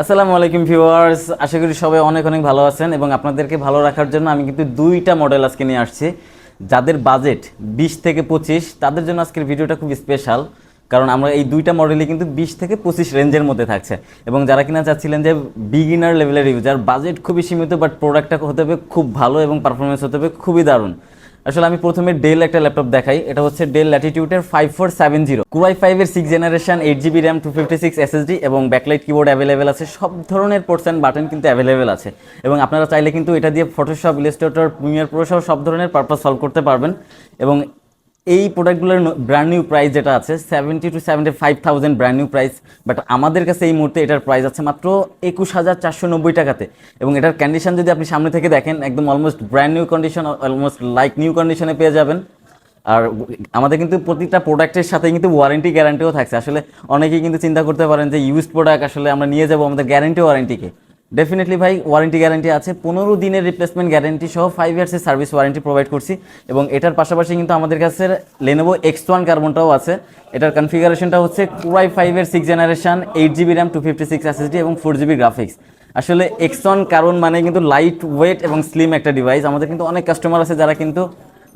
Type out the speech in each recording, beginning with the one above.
আসসালামু আলাইকুম ভিউয়ার্স, আশা করি সবাই অনেক অনেক ভালো আছেন এবং আপনাদেরকে ভালো রাখার জন্য আমি কিন্তু দুইটা মডেল আজকে নিয়ে আসছি। যাদের বাজেট বিশ থেকে পঁচিশ, তাদের জন্য আজকের ভিডিওটা খুব স্পেশাল কারণ আমরা এই দুইটা মডেলই কিন্তু বিশ থেকে পঁচিশ রেঞ্জের মধ্যে থাকছে। এবং যারা কিনা চাচ্ছিলেন যে বিগিনার লেভেলের ইউজার বাজেট খুবই সীমিত বাট প্রোডাক্টটা হতে হবে খুব ভালো এবং পারফরমেন্স হতে হবে খুবই দারুণ। আসলে আমি প্রথমে ডেল একটা ল্যাপটপ দেখাই। এটা হচ্ছে Dell ল্যাটিটিউডের five four seven zero core i ফাইভের six generation eight GB RAM two fifty six SSD এবং ব্যাকলাইট কিবোর্ড অ্যাভেলেবেল আছে। সব ধরনের পোর্টস বাটন কিন্তু অ্যাভেলেবেল আছে। এবং আপনারা চাইলে কিন্তু এটা দিয়ে ফটোশপ ইলাস্ট্রেটর প্রিমিয়ার প্রো সব ধরনের পারপাস সলভ করতে পারবেন। এবং এই প্রোডাক্টগুলোর ব্র্যান্ড নিউ প্রাইস যেটা আছে seventy two seventy five thousand brand new price but আমাদের কাছে এই মুহূর্তে এটার প্রাইস আছে মাত্র একুশ হাজার চারশো নব্বই টাকাতে এবং এটার কন্ডিশন যদি আপনি সামনে থেকে দেখেন, একদম almost brand new condition almost like new কন্ডিশনে পেয়ে যাবেন। আর আমাদের কিন্তু প্রতিটা প্রোডাক্টের সাথে কিন্তু ওয়ারেন্টি গ্যারান্টিও থাকছে। আসলে অনেকেই কিন্তু চিন্তা করতে পারেন যে ইউজড প্রোডাক্ট আসলে আমরা নিয়ে যাব আমাদের গ্যারান্টি ওয়ারেন্টিকে ডেফিনেটলি ভাই ওয়ারেন্টি গ্যারান্টি আছে। পনেরো দিনের রিপ্লেসমেন্ট গ্যারান্টি সহ ফাইভ ইয়ার্সের সার্ভিস ওয়ারেন্টি প্রোভাইড করছি এবং এটার পাশাপাশি কিন্তু আমাদের কাছে লেনোভো এক্স ওয়ান কার্বনটাও আছে। এটার কনফিগারেশনটা হচ্ছে কুরাই ফাইভের six generation eight GB RAM two fifty six SSD এবং ফোর জিবি গ্রাফিক্স আসলে এক্স ওয়ান কার্বন মানে কিন্তু লাইট ওয়েট এবং স্লিম একটা ডিভাইস আমাদের কিন্তু অনেক কাস্টমার আছে যারা কিন্তু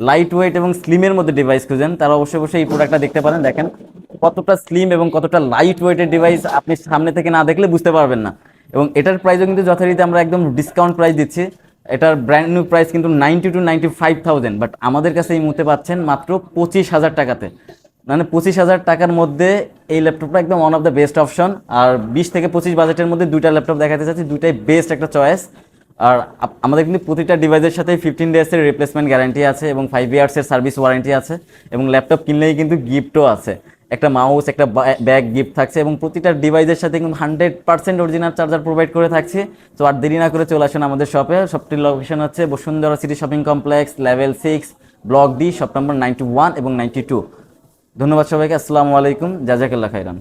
লাইট ওয়েট এবং স্লিমের মধ্যে ডিভাইস খুঁজেন। তারা অবশ্যই অবশ্যই এই প্রোডাক্টটা দেখতে পারেন। দেখেন কতটা স্লিম এবং কতটা লাইট ওয়েটের ডিভাইস আপনি সামনে থেকে না দেখলে বুঝতে পারবেন না। এবং এটার প্রাইসও কিন্তু যথারীতি আমরা একদম ডিসকাউন্ট প্রাইস দিচ্ছি। এটার ব্র্যান্ড নিউ প্রাইস কিন্তু ninety two ninety five thousand but আমাদের কাছে এই মুহূর্তে পাচ্ছেন মাত্র পঁচিশ হাজার টাকাতে। মানে পঁচিশ হাজার টাকার মধ্যে এই ল্যাপটপটা একদম one of the best option আর বিশ থেকে পঁচিশ বাজেটের মধ্যে দুইটা ল্যাপটপ দেখাতে চাচ্ছি, দুইটাই বেস্ট একটা চয়েস আর আমাদের কিন্তু প্রতিটা ডিভাইসের সাথে ফিফটিন ডেজের রিপ্লেসমেন্ট গ্যারান্টি আছে এবং ফাইভ ইয়ার্সের সার্ভিস ওয়ারেন্টি আছে। এবং ল্যাপটপ কিনলেই কিন্তু গিফটও আছে। একটা মাউস একটা ব্যাগ গিফট থাকছে এবং প্রতিটা ডিভাইসের সাথে কিন্তু hundred percent original charger provide করে থাকছে। তো আর দেরি না করে চলে আসুন আমাদের শপে শপটির লোকেশন হচ্ছে Bashundhara city shopping complex level six block D shop number ninety one এবং নাইনটি টু ধন্যবাদ সবাইকে। আসসালামু আলাইকুম। জাজাকাল্লা খাইরান